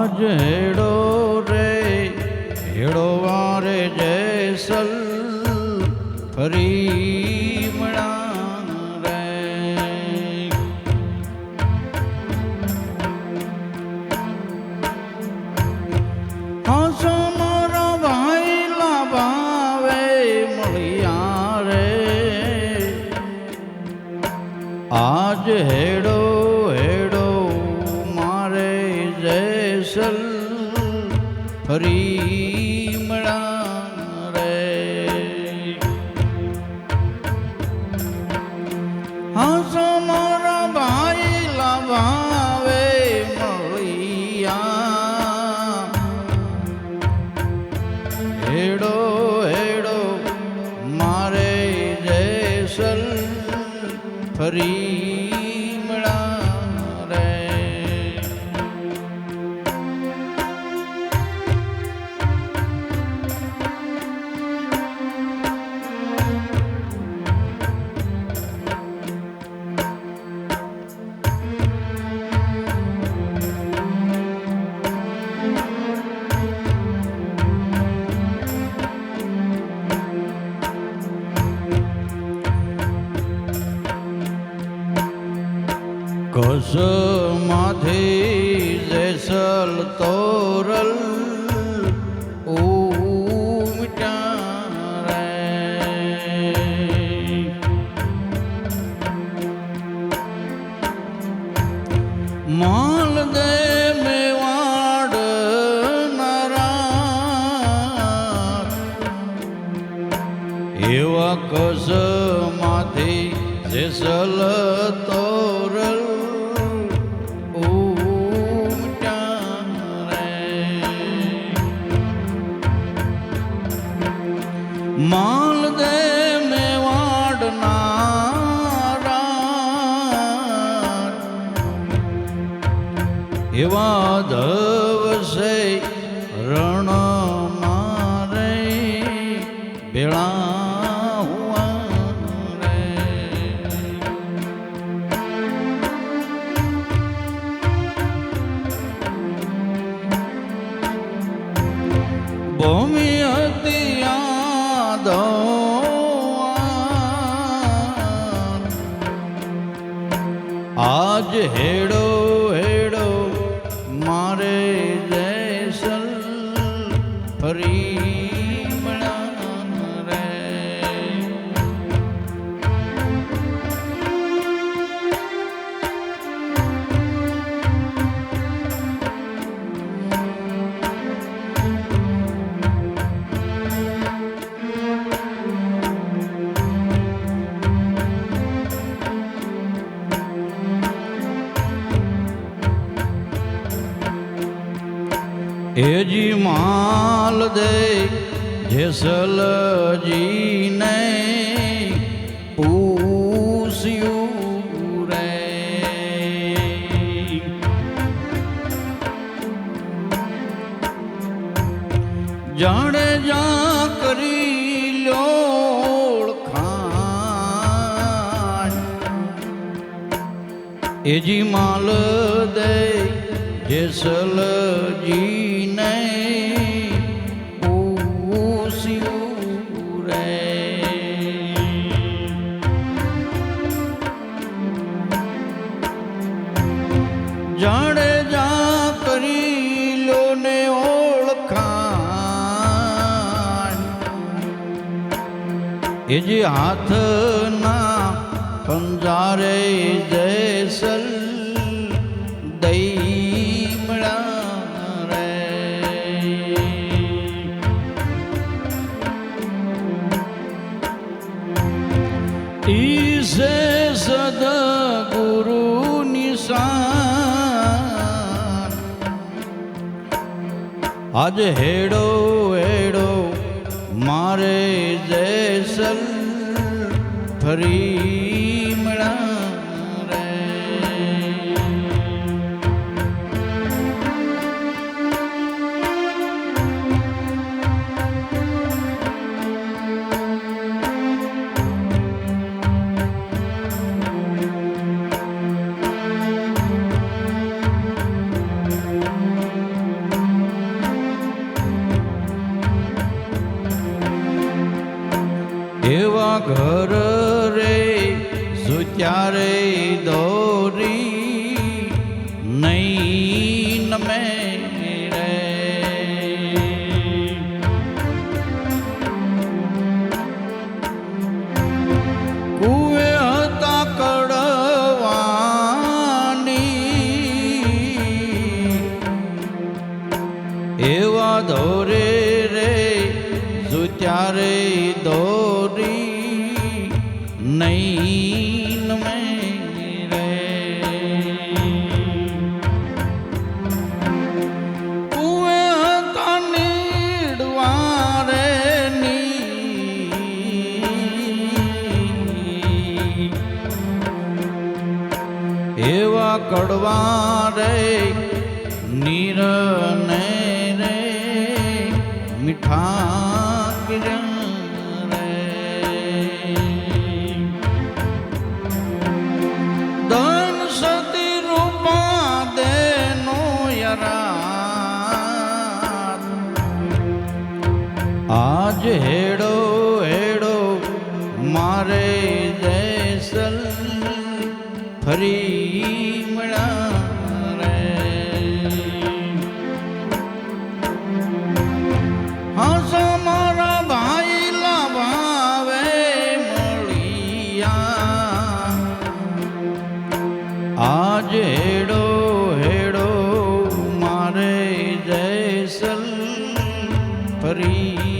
આજ હેડો રે, હેડો વારે જેસલ ફરી મળા રે. હસો મારા ભાઈ લાભાવે મળ્યા રે. આજ હેડો ફરી મળા રે હસો મારા ભાઈ લાભાવે મળ્યા હેડો હેડો મારે જેસલ ફરી કસમાંથી જૈસલ તોરલ માલ દે મેવાડ નરા. એવા કસમાંથી જેસલ તોરલ એવા ધવસે રણ મારે ભેળા ભૂમિ હતી યાદો આજ હેડો માલ દે જેસલજીને પૂસ્યું રે. જાણે જા કરી લોળખાણ એજી માલ દે જેસલજીને એ જે હાથના પંજારે જૈસલ દઈમડા રે ઈસે સદગુરુ નિશાન આજ હેડો હેડો મારે જૈસલ ફરી મળા good. એવા ધોરે રે સુચારે દોરી નહીં એવા કડવા રે મીઠા કિરણ આજ હેડો હેડો મારે જૈસલ ફરી મળ્યા રે હાસો મારા ભાઈ લાભાવે મળ્યા આજ હેડો હેડો મારે જૈસલ ફરી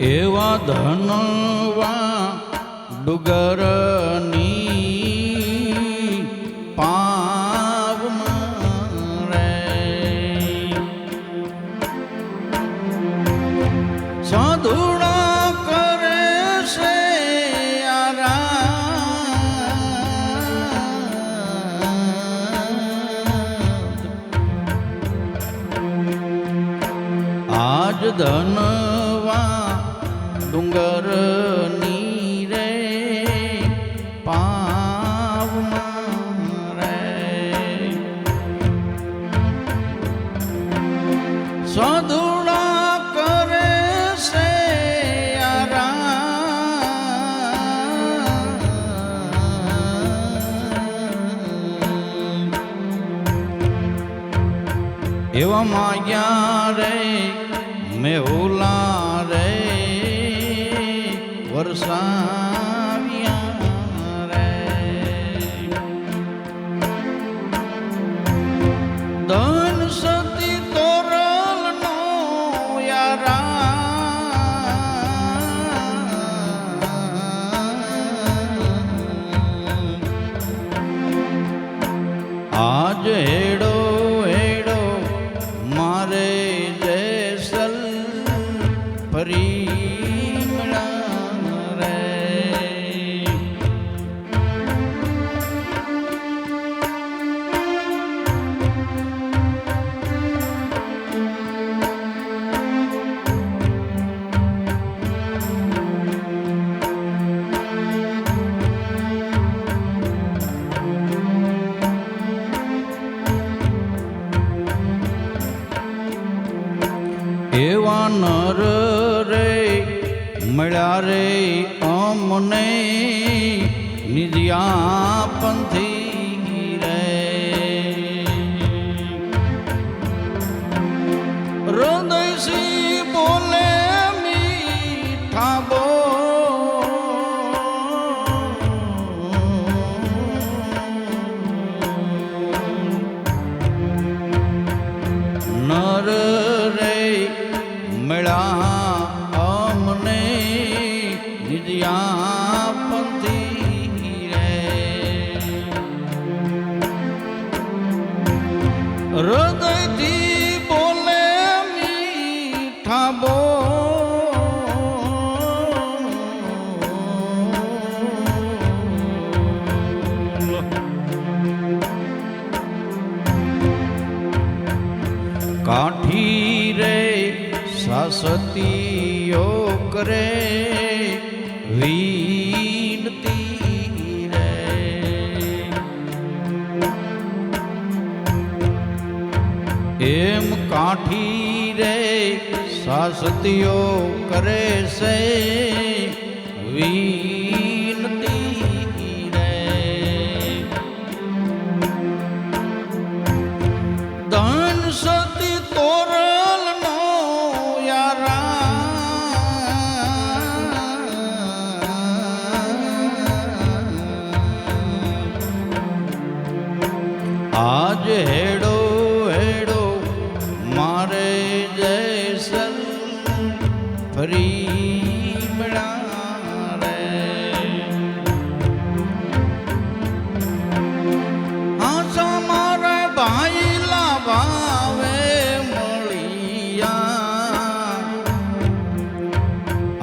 એવા ધનવા ડુગરની પાવમાં રે. સાધુડા કરે છે આજ ધનવા ડુંગર નીરે પાવમાં રે સદુડા કરે છે. એવા માગ્યા રે મેહુલા યારા આજ મળ્યા રે અમને નિજ્યા પંથી રે. હૃદયસી બોલે મીઠા બો. નર રે મળ્યા સતીઓ કરે વિનતી રે એમ કાઠી રે સાસતીઓ કરે સે વિનતી આજ હેડો હેડો મારે જયસલ ફરી રે આશા મારા ભાઈ લાભાવે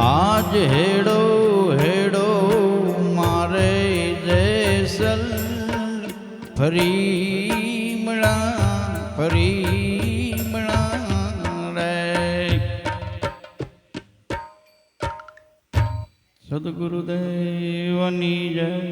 આજ હેડો ફરી મળા ફરી મળા રે. સદગુરુદેવની જય.